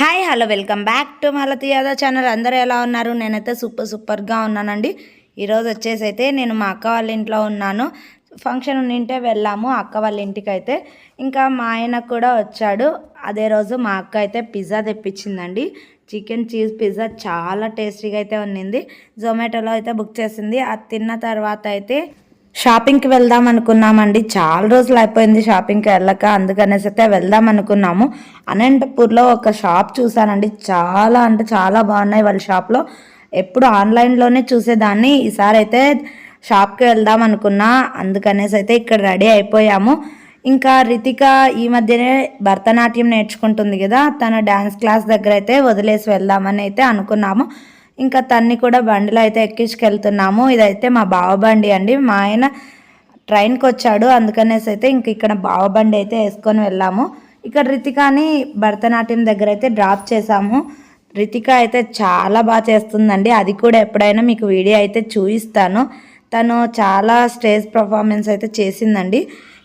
Hi hello welcome back to Malathi Yadav channel అందరూ ఎలా ఉన్నారు? నేనైతే సూపర్ సూపర్గా ఉన్నానండి. ఈరోజు వచ్చేసి అయితే నేను మా అక్క వాళ్ళ ఇంట్లో ఉన్నాను. ఫంక్షన్ ఉండింటే వెళ్ళాము అక్క వాళ్ళ ఇంటికి అయితే ఇంకా మా ఆయన కూడా వచ్చాడు. అదే రోజు మా అక్క అయితే పిజ్జా తెప్పించిందండి. చికెన్ చీజ్ పిజ్జా చాలా టేస్టీగా అయితే ఉన్నింది. జొమాటోలో అయితే బుక్ చేసింది. అది తిన్న తర్వాత అయితే షాపింగ్కి వెళ్దాం అనుకున్నామండి. చాలా రోజులు అయిపోయింది షాపింగ్కి వెళ్ళక. అందుకనేసి అయితే వెళ్దాం అనుకున్నాము. అనంతపూర్లో ఒక షాప్ చూసానండి చాలా అంటే చాలా బాగున్నాయి వాళ్ళ షాప్లో. ఎప్పుడు ఆన్లైన్లోనే చూసేదాన్ని. ఈసారి అయితే షాప్కి వెళ్దాం అనుకున్నా. అందుకనేసి అయితే ఇక్కడ రెడీ అయిపోయాము. ఇంకా రితిక ఈ మధ్యనే భరతనాట్యం నేర్చుకుంటుంది కదా. తన డ్యాన్స్ క్లాస్ దగ్గర అయితే వదిలేసి వెళ్దామని అయితే అనుకున్నాము. ఇంకా తన్ని కూడా బండిలో అయితే ఎక్కించుకెళ్తున్నాము. ఇదైతే మా బావ బండి అండి. మా ఆయన ట్రైన్కి వచ్చాడు. అందుకనేసి అయితే ఇంక ఇక్కడ బావ బండి అయితే వేసుకొని వెళ్ళాము. ఇక్కడ రితికాని భరతనాట్యం దగ్గర అయితే డ్రాప్ చేసాము రితిక అయితే చాలా బాగా చేస్తుందండి. అది కూడా ఎప్పుడైనా మీకు వీడియో అయితే చూపిస్తాను. తను చాలా స్టేజ్ పర్ఫార్మెన్స్ అయితే చేసిందండి.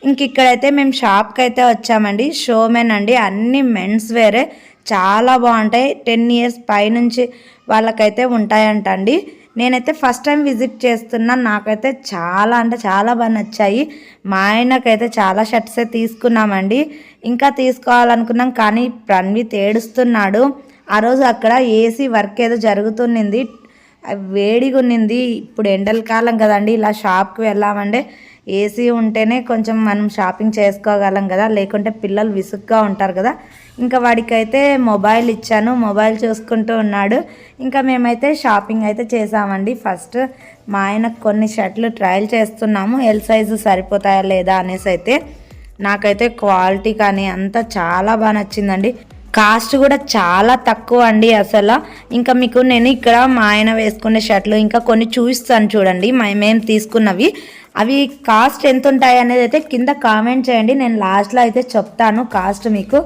ఇంక ఇక్కడైతే మేము షాప్కి అయితే వచ్చామండి. షోమెన్ అండి. అన్ని మెన్స్ వేరే. చాలా బాగుంటాయి. టెన్ ఇయర్స్ పైనుంచి వాళ్ళకైతే ఉంటాయంట అండి నేనైతే ఫస్ట్ టైం విజిట్ చేస్తున్నా. నాకైతే చాలా అంటే చాలా బాగా నచ్చాయి. మా ఆయనకైతే చాలా షర్ట్స్ తీసుకున్నామండి. ఇంకా తీసుకోవాలనుకున్నాం కానీ ప్రణ్విత్ ఏడుస్తున్నాడు. ఆ రోజు అక్కడ ఏసీ వర్క్ ఏదో జరుగుతుంది వేడిగా ఉన్నింది ఇప్పుడు ఎండల కాలం కదండి. ఇలా షాప్కి వెళ్ళామంటే ఏసీ ఉంటేనే కొంచెం మనం షాపింగ్ చేసుకోగలం కదా. లేకుంటే పిల్లలు విసుగ్గా ఉంటారు కదా. ఇంకా వాడికైతే మొబైల్ ఇచ్చాను. మొబైల్ చూసుకుంటూ ఉన్నాడు. ఇంకా మేమైతే షాపింగ్ అయితే చేసామండి. ఫస్ట్ మా ఆయనకు కొన్ని షర్ట్లు ట్రయల్ చేస్తున్నాము. ఎల్ సైజు సరిపోతాయా లేదా అనేసి అయితే నాకైతే క్వాలిటీ కానీ అంతా చాలా బాగా నచ్చిందండి. కాస్ట్ కూడా చాలా తక్కువ అండి అసలు. ఇంకా మీకు నేను ఇక్కడ మా ఆయన వేసుకునే షర్ట్లు ఇంకా కొన్ని చూపిస్తాను చూడండి. మేము తీసుకున్నవి. అవి కాస్ట్ ఎంత ఉంటాయి అనేది అయితే కింద కామెంట్ చేయండి. నేను లాస్ట్లో అయితే చెప్తాను కాస్ట్ మీకు.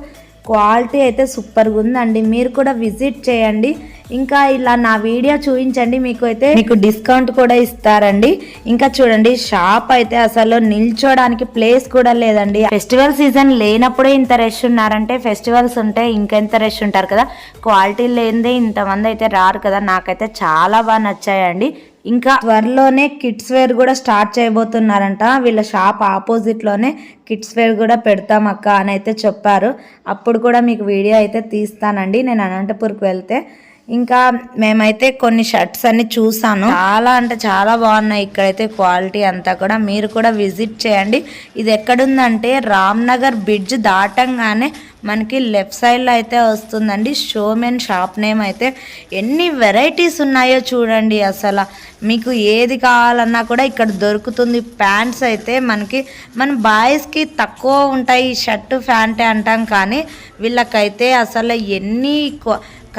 క్వాలిటీ అయితే సూపర్గా ఉందండి. మీరు కూడా విజిట్ చేయండి. ఇంకా ఇలా నా వీడియో చూపించండి. మీకు అయితే మీకు డిస్కౌంట్ కూడా ఇస్తారండి. ఇంకా చూడండి షాప్ అయితే అసలు నిల్చోడానికి ప్లేస్ కూడా లేదండి. ఫెస్టివల్ సీజన్ లేనప్పుడే ఇంత రష్ ఉన్నారంటే ఫెస్టివల్స్ ఉంటే ఇంకెంత రష్ ఉంటారు కదా. క్వాలిటీ లేనిదే ఇంతమంది అయితే రారు కదా. నాకైతే చాలా బాగా నచ్చాయండి. ఇంకా త్వరలోనే కిడ్స్ వేర్ కూడా స్టార్ట్ చేయబోతున్నారంట. వీళ్ళ షాప్ ఆపోజిట్లోనే కిడ్స్ వేర్ కూడా పెడతాం అక్క అని అయితే చెప్పారు. అప్పుడు కూడా మీకు వీడియో అయితే తీస్తానండి. నేను అనంతపూర్కి వెళ్తే ఇంకా మేమైతే కొన్ని షర్ట్స్ అన్ని చూసాను. చాలా అంటే చాలా బాగున్నాయి ఇక్కడైతే క్వాలిటీ అంతా కూడా. మీరు కూడా విజిట్ చేయండి. ఇది ఎక్కడుందంటే రామ్నగర్ బ్రిడ్జ్ దాటంగానే మనకి లెఫ్ట్ సైడ్లో అయితే వస్తుందండి. షోమెన్ షాప్ నేమ్ అయితే ఎన్ని వెరైటీస్ ఉన్నాయో చూడండి అసలు. మీకు ఏది కావాలన్నా కూడా ఇక్కడ దొరుకుతుంది. ప్యాంట్స్ అయితే మనకి మన బాయ్స్కి తక్కువ ఉంటాయి షర్ట్ ప్యాంటే అంటాం కానీ వీళ్ళకైతే అసలు ఎన్ని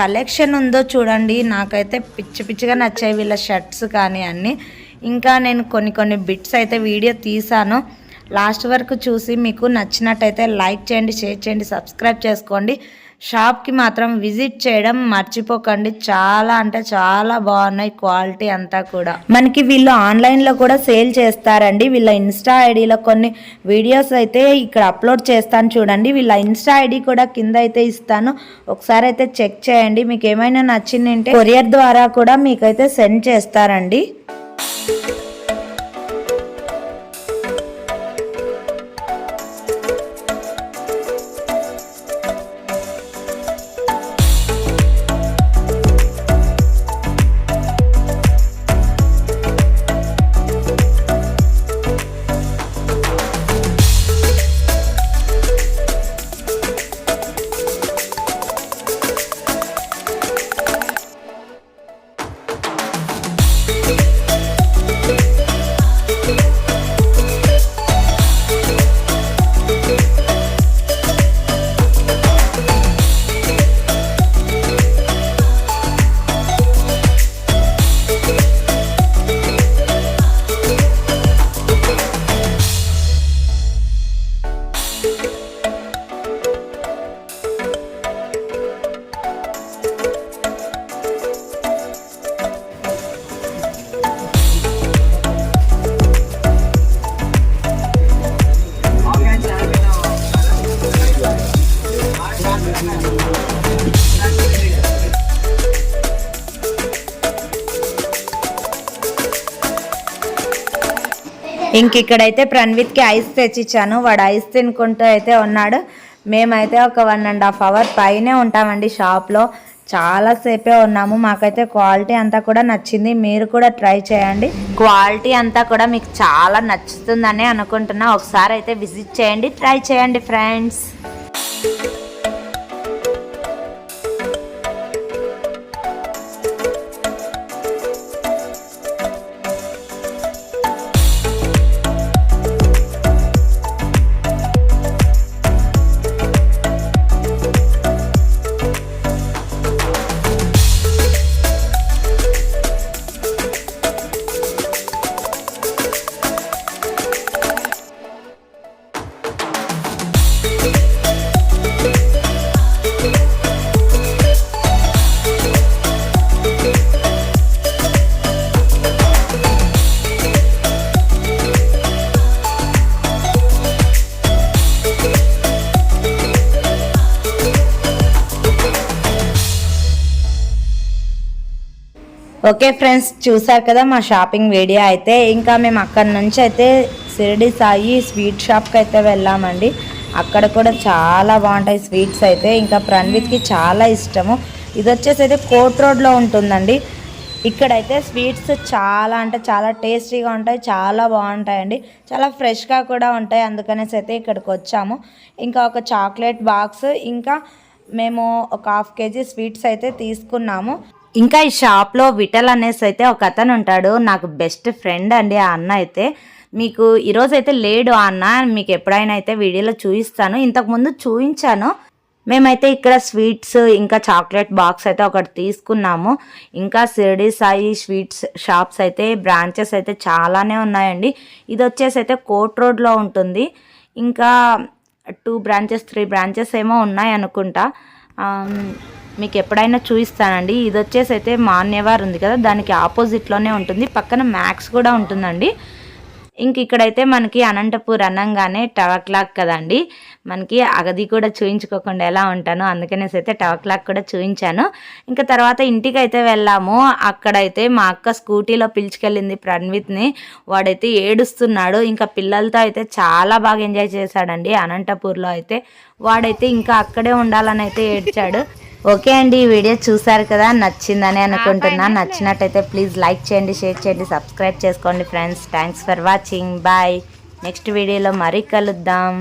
కలెక్షన్ ఉందో చూడండి. నాకైతే పిచ్చి పిచ్చిగా నచ్చాయి వీళ్ళ షర్ట్స్ కానీ అన్నీ. ఇంకా నేను కొన్ని కొన్ని బిట్స్ అయితే వీడియో తీసాను. లాస్ట్ వరకు చూసి మీకు నచ్చినట్టయితే లైక్ చేయండి షేర్ చేయండి సబ్స్క్రైబ్ చేసుకోండి. షాప్కి మాత్రం విజిట్ చేయడం మర్చిపోకండి. చాలా అంటే చాలా బాగున్నాయి క్వాలిటీ అంతా కూడా. మనకి వీళ్ళు ఆన్లైన్లో కూడా సేల్ చేస్తారండి. వీళ్ళ ఇన్స్టా ఐడిలో కొన్ని వీడియోస్ అయితే ఇక్కడ అప్లోడ్ చేస్తాను చూడండి. వీళ్ళ ఇన్స్టా ఐడి కూడా కింద అయితే ఇస్తాను. ఒకసారి అయితే చెక్ చేయండి. మీకు ఏమైనా నచ్చిందంటే కొరియర్ ద్వారా కూడా మీకైతే సెండ్ చేస్తారండి. ఇంక ఇక్కడైతే ప్రణ్విత్కి ఐస్ తెచ్చిచ్చాను. వాడు ఐస్ తినుకుంటూ అయితే ఉన్నాడు. మేమైతే ఒక వన్ అండ్ హాఫ్ అవర్ పైనే ఉంటామండి షాప్లో. చాలాసేపే ఉన్నాము. మాకైతే క్వాలిటీ అంతా కూడా నచ్చింది. మీరు కూడా ట్రై చేయండి. క్వాలిటీ అంతా కూడా మీకు చాలా నచ్చుతుందని అనుకుంటున్నా. ఒకసారి అయితే విజిట్ చేయండి. ట్రై చేయండి ఫ్రెండ్స్. ఓకే ఫ్రెండ్స్ చూసారు కదా మా షాపింగ్ వీడియో అయితే. ఇంకా మేము అక్కడి నుంచి అయితే షిరిడి సాయి స్వీట్ షాప్కి అయితే వెళ్ళామండి. అక్కడ కూడా చాలా బాగుంటాయి స్వీట్స్ అయితే. ఇంకా ప్రణ్విత్కి చాలా ఇష్టము. ఇది వచ్చేసి అయితే కోట్ రోడ్లో ఉంటుందండి. ఇక్కడైతే స్వీట్స్ చాలా అంటే చాలా టేస్టీగా ఉంటాయి చాలా బాగుంటాయండి. చాలా ఫ్రెష్గా కూడా ఉంటాయి అందుకనేసి అయితే ఇక్కడికి వచ్చాము. ఇంకా ఒక చాక్లెట్ బాక్స్ ఇంకా మేము ఒక హాఫ్ కేజీ స్వీట్స్ అయితే తీసుకున్నాము. ఇంకా ఈ షాప్లో విఠల్ అనేసి అయితే ఒక అతను ఉంటాడు నాకు బెస్ట్ ఫ్రెండ్ అండి ఆ అన్న అయితే. మీకు ఈరోజు అయితే లేడు ఆ అన్న మీకు ఎప్పుడైనా అయితే వీడియోలో చూపిస్తాను. ఇంతకుముందు చూపించాను. మేమైతే ఇక్కడ స్వీట్స్ ఇంకా చాక్లెట్ బాక్స్ అయితే ఒకటి తీసుకున్నాము. ఇంకా షిరిడి సాయి స్వీట్స్ షాప్స్ అయితే బ్రాంచెస్ అయితే చాలానే ఉన్నాయండి. ఇది వచ్చేసి అయితే కోట్ రోడ్లో ఉంటుంది. ఇంకా టూ బ్రాంచెస్ త్రీ బ్రాంచెస్ ఏమో ఉన్నాయి అనుకుంటా. మీకు ఎప్పుడైనా చూపిస్తానండి. ఇది వచ్చేసి అయితే మాన్యవార్ ఉంది కదా దానికి ఆపోజిట్లోనే ఉంటుంది. పక్కన మ్యాక్స్ కూడా ఉంటుందండి. ఇంక ఇక్కడైతే మనకి అనంతపూర్ అనగానే టవర్ క్లాక్ కదండి. మనకి అగది కూడా చూయించుకోకుండా ఎలా ఉంటాను అందుకనేసి అయితే టవర్ క్లాక్ కూడా చూయించాను. ఇంకా తర్వాత ఇంటికి అయితే వెళ్ళాము. అక్కడైతే మా అక్క స్కూటీలో పిలుచుకెళ్ళింది ప్రణ్విత్ని. వాడైతే ఏడుస్తున్నాడు. ఇంకా పిల్లలతో అయితే చాలా బాగా ఎంజాయ్ చేశాడండి అనంతపూర్లో అయితే. వాడైతే ఇంకా అక్కడే ఉండాలని అయితే ఏడ్చాడు. ఓకే అండి ఈ వీడియో చూసారు కదా నచ్చిందని అనుకుంటున్నా. నచ్చినట్టయితే ప్లీజ్ లైక్ చేయండి షేర్ చేయండి సబ్స్క్రైబ్ చేసుకోండి friends. Thanks for watching. Bye. Next వీడియోలో మరీ కలుద్దాం.